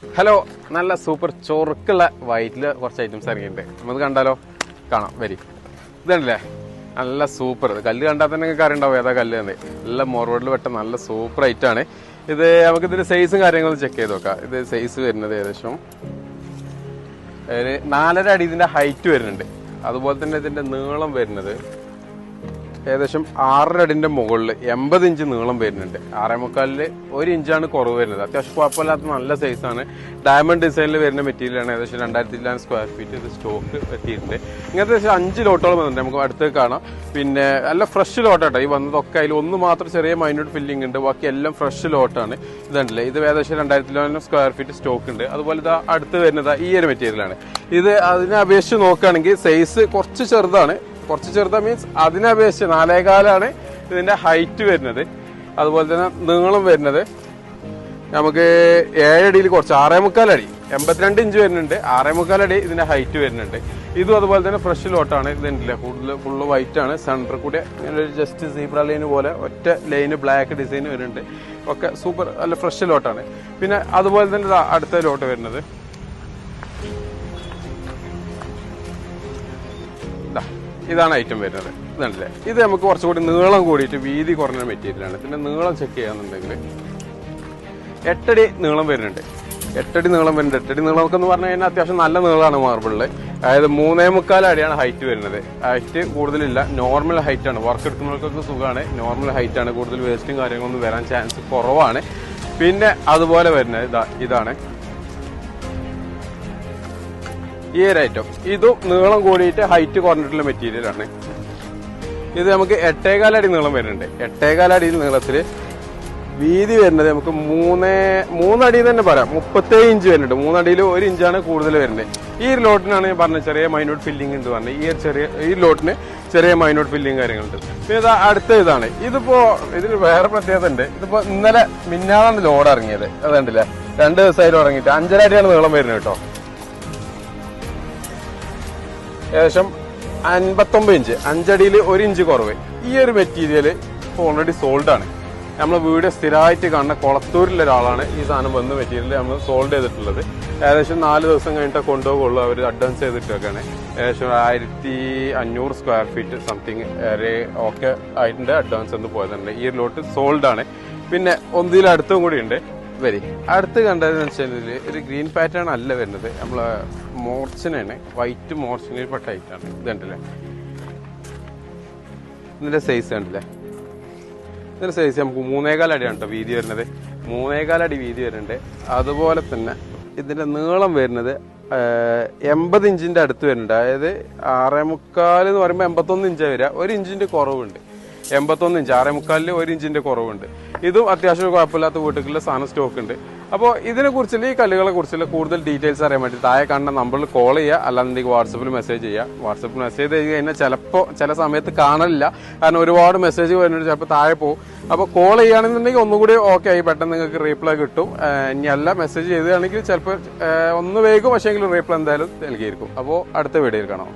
Hello നല്ല super ചൊറുക്കുള്ള വൈറ്റിൽ കുറച്ച് items ഇറങ്ങിയിട്ടുണ്ട്. നമുക്ക് കണ്ടാലോ? കാണാം വരി. ഇതുണ്ടല്ലേ നല്ല സൂപ്പർ കല്ല് കണ്ടാൽ തന്നെ നിങ്ങൾക്ക് അറിയണ്ടാവും ഏതാ കല്ല് തന്നെ നല്ല മോർവേഡിൽ വെട്ട നല്ല സൂപ്പർ ഐറ്റാണ് ഇത് നമുക്ക് ഇതിന്റെ സൈസും കാര്യങ്ങളും ചെക്ക് ചെയ്ത് നോക്കാം. ഇത് സൈസ് വരുന്നത് ഏകദേശം ഒരു നാലര അടി ഇതിന്റെ ഹൈറ്റ് വരുന്നുണ്ട്. അതുപോലെ തന്നെ ഇതിന്റെ നീളം വരുന്നത് ഏകദേശം ആറര അടിന്റെ മുകളിൽ എൺപത് ഇഞ്ച് നീളം വരുന്നുണ്ട്. ആറേ മുക്കാലിൽ ഒരു ഇഞ്ചാണ് കുറവ് വരുന്നത്. അത്യാവശ്യം കുഴപ്പമില്ലാത്ത നല്ല സൈസാണ് ഡയമണ്ട് ഡിസൈനിൽ വരുന്ന മെറ്റീരിയലാണ് ഏകദേശം രണ്ടായിരത്തി ഇല്ലാൻ സ്ക്വയർ ഫീറ്റ് ഇത് സ്റ്റോക്ക് എത്തിയിട്ടുണ്ട്. ഇങ്ങനത്തെ അഞ്ച് ലോട്ടോളം വന്നിട്ടുണ്ട്. നമുക്ക് അടുത്ത് കാണാം. പിന്നെ നല്ല ഫ്രഷ് ലോട്ടാട്ടോ ഈ വന്നതൊക്കെ അതിൽ ഒന്ന് മാത്രം ചെറിയ മൈന്യൂട്ട് ഫില്ലിംഗ് ഉണ്ട്. ബാക്കി എല്ലാം ഫ്രഷ് ലോട്ടാണ് ഇതുണ്ടല്ലേ? ഇത് ഏകദേശം രണ്ടായിരത്തി ഇല്ലാൻ സ്ക്വയർ ഫീറ്റ് സ്റ്റോക്ക് ഉണ്ട്. അതുപോലെ ഇത് അടുത്ത് വരുന്നത് ഈ ഒരു മെറ്റീരിയലാണ് ഇത് അതിനെ അപേക്ഷിച്ച് നോക്കുകയാണെങ്കിൽ സൈസ് കുറച്ച് ചെറുതാണ്. കുറച്ച് ചെറുതാ മീൻസ് അതിനെ അപേക്ഷിച്ച് നാലേകാലാണ് ഇതിന്റെ ഹൈറ്റ് വരുന്നത്. അതുപോലെ തന്നെ നീളം വരുന്നത്. നമുക്ക് ഏഴടിയിൽ കുറച്ച് ആറേ മുക്കാലടി എൺപത്തിരണ്ട് ഇഞ്ച് വരുന്നുണ്ട്. ആറേ മുക്കാലടി ഇതിന്റെ ഹൈറ്റ് വരുന്നുണ്ട്. ഇതും അതുപോലെ തന്നെ ഫ്രഷ് ലോട്ടാണ് ഇതുണ്ടല്ലേ കൂടുതൽ ഫുള്ള് വൈറ്റ് ആണ്. സെന്റർ കൂടെ ഇങ്ങനെ ഒരു ജസ്റ്റ് സീബ്ര ലൈന് പോലെ ഒറ്റ ലൈന് ബ്ലാക്ക് ഡിസൈൻ വരുന്നുണ്ട്. ഒക്കെ സൂപ്പർ നല്ല ഫ്രഷ് ലോട്ടാണ് പിന്നെ അതുപോലെ തന്നെ അടുത്ത ലോട്ട് വരുന്നത്. ഇതാണ് ഐറ്റം വരുന്നത്. ഇതല്ലേ ഇത് നമുക്ക് കുറച്ചുകൂടി നീളം കൂടിയിട്ട് വീതി കുറഞ്ഞ മെറ്റീരിയലാണ് പിന്നെ നീളം ചെക്ക് ചെയ്യാന്നുണ്ടെങ്കിൽ എട്ടടി നീളം വരുന്നുണ്ട്. എട്ടടി നീളം വരുന്നുണ്ട്. എട്ടടി നീളമൊക്കെ എന്ന് പറഞ്ഞു കഴിഞ്ഞാൽ അത്യാവശ്യം നല്ല നീളമാണ് മാർബിളിൽ അതായത് മൂന്നേ മുക്കാൽ അടിയാണ് ഹൈറ്റ് വരുന്നത്. ഹൈറ്റ് കൂടുതലില്ല. നോർമൽ ഹൈറ്റ് ആണ്. വർക്ക് എടുക്കുന്നവർക്കൊക്കെ സുഖമാണ്. നോർമൽ ഹൈറ്റ് ആണ്. കൂടുതൽ വേസ്റ്റും കാര്യങ്ങളൊന്നും വരാൻ ചാൻസ് കുറവാണ്. പിന്നെ അതുപോലെ വരുന്നത് ഇതാ ഇതാണ്. ഈ ഒരു ഐറ്റം ഇതും നീളം കൂടിയിട്ട് ഹൈറ്റ് കുറഞ്ഞിട്ടുള്ള മെറ്റീരിയലാണ് ഇത് നമുക്ക് എട്ടേകാലടി നീളം വരുന്നുണ്ട്. എട്ടേകാലടി നീളത്തിൽ വീതി വരുന്നത് നമുക്ക് മൂന്ന് മൂന്നടി തന്നെ പറയാം. മുപ്പത്തേഴ് ഇഞ്ച് വരുന്നുണ്ട്. മൂന്നടിയിൽ ഒരു ഇഞ്ചാണ് കൂടുതൽ വരുന്നത്. ഈ ലോട്ടിനാണ് ഞാൻ പറഞ്ഞത് ചെറിയ മൈനോട്ട് ഫില്ലിംഗ് ഉണ്ട് പറഞ്ഞത്. ഈ ചെറിയ ഈ ലോട്ടിന് ചെറിയ മൈനോട്ട് ഫില്ലിംഗ് കാര്യങ്ങളുണ്ട്. പിന്നെ ഇത് അടുത്ത ഇതാണ്. ഇതിപ്പോ ഇതിന് വേറെ പ്രത്യേകത ഉണ്ട്. ഇതിപ്പോ ഇന്നലെ മിന്നാളാണ് ലോഡ് ഇറങ്ങിയത്. അതുണ്ടല്ലേ രണ്ട് ദിവസമായിട്ട് ഇറങ്ങിയിട്ട് അഞ്ചര അടിയാണ് നീളം വരുന്നത് കേട്ടോ. ഏകദേശം അൻപത്തൊമ്പത് ഇഞ്ച് അഞ്ചടിയിൽ ഒരു ഇഞ്ച് കുറവ്. ഈ ഒരു മെറ്റീരിയൽ ഓൾറെഡി സോൾഡ് ആണ്. നമ്മൾ വീട് സ്ഥിരമായിട്ട് കാണുന്ന കൊളത്തൂരിലെ ഒരാളാണ് ഈ സാധനം വന്ന് മെറ്റീരിയൽ നമ്മൾ സോൾഡ് ചെയ്തിട്ടുള്ളത്. ഏകദേശം നാല് ദിവസം കഴിഞ്ഞിട്ട് കൊണ്ടുപോകുള്ളൂ അവർ അഡ്വാൻസ് ചെയ്തിട്ടൊക്കെയാണ്. ഏകദേശം ആയിരത്തി അഞ്ഞൂറ് സ്ക്വയർ ഫീറ്റ് സംതിങ് ഒക്കെ ആയിട്ടുണ്ട് അഡ്വാൻസ് എന്ന് പോയതുണ്ട്. ഈ ലോട്ട് സോൾഡ് ആണ്. പിന്നെ ഒന്നിൽ അടുത്തും കൂടി ഉണ്ട്. വരി. അടുത്ത് കണ്ടതെന്ന് വെച്ചാൽ ഒരു ഗ്രീൻ പാറ്റേൺ അല്ല വരുന്നത്. നമ്മളെ മോർച്ചിനാണ്. വൈറ്റ് മോർച്ചിനിൽ പെട്ട ഐറ്റാണ് ഇത് കണ്ടില്ലേ? ഇതിന്റെ സൈസ് കണ്ടില്ലേ? ഇതിന്റെ സൈസ് നമുക്ക് മൂന്നേകാൽ അടിയാണ് കേട്ടോ വീതി വരുന്നത്. മൂന്നേകാൽ അടി വീതി വരുന്നുണ്ട്. അതുപോലെ തന്നെ ഇതിന്റെ നീളം വരുന്നത് എൺപത് ഇഞ്ചിന്റെ അടുത്ത് വരുന്നുണ്ട്. അതായത് ആറേ മുക്കാൽ എന്ന് പറയുമ്പോൾ എൺപത്തൊന്ന് ഇഞ്ചാണ് വരിക. ഒരു ഇഞ്ചിന്റെ കുറവുണ്ട്. എൺപത്തൊന്ന് ഇഞ്ച് ആറേ മുക്കാലിൽ ഒരു ഇഞ്ചിന്റെ കുറവുണ്ട്. ഇതും അത്യാവശ്യം കുഴപ്പമില്ലാത്ത വീട്ടുകളിലെ സാധനം സ്റ്റോക്ക് ഉണ്ട് അപ്പോൾ ഇതിനെ കുറിച്ചുള്ള ഈ കല്ലുകളെ കുറിച്ചുള്ള കൂടുതൽ ഡീറ്റെയിൽസ് അറിയാൻ വേണ്ടി താഴെ കാണുന്ന നമ്പറിൽ കോൾ ചെയ്യുക. അല്ലാന്നുണ്ടെങ്കിൽ വാട്സപ്പിൽ മെസ്സേജ് ചെയ്യുക. വാട്സപ്പിൽ മെസ്സേജ് ചെയ്ത് കഴിഞ്ഞാൽ ചിലപ്പോൾ ചില സമയത്ത് കാണലില്ല. കാരണം ഒരുപാട് മെസ്സേജ് വരുന്നുണ്ട് ചിലപ്പോൾ താഴെ പോകും. അപ്പോൾ കോൾ ചെയ്യുകയാണെന്നുണ്ടെങ്കിൽ ഒന്നുകൂടി ഓക്കെ ആയി. പെട്ടെന്ന് നിങ്ങൾക്ക് റീപ്ലൈ കിട്ടും. ഇനി അല്ല മെസ്സേജ് ചെയ്തുകയാണെങ്കിൽ ചിലപ്പോൾ ഒന്ന് വേഗം പക്ഷേ എങ്കിലും റീപ്ലൈ എന്തായാലും നൽകിയിരിക്കും. അപ്പോൾ അടുത്ത വീഡിയോയിൽ കാണാം.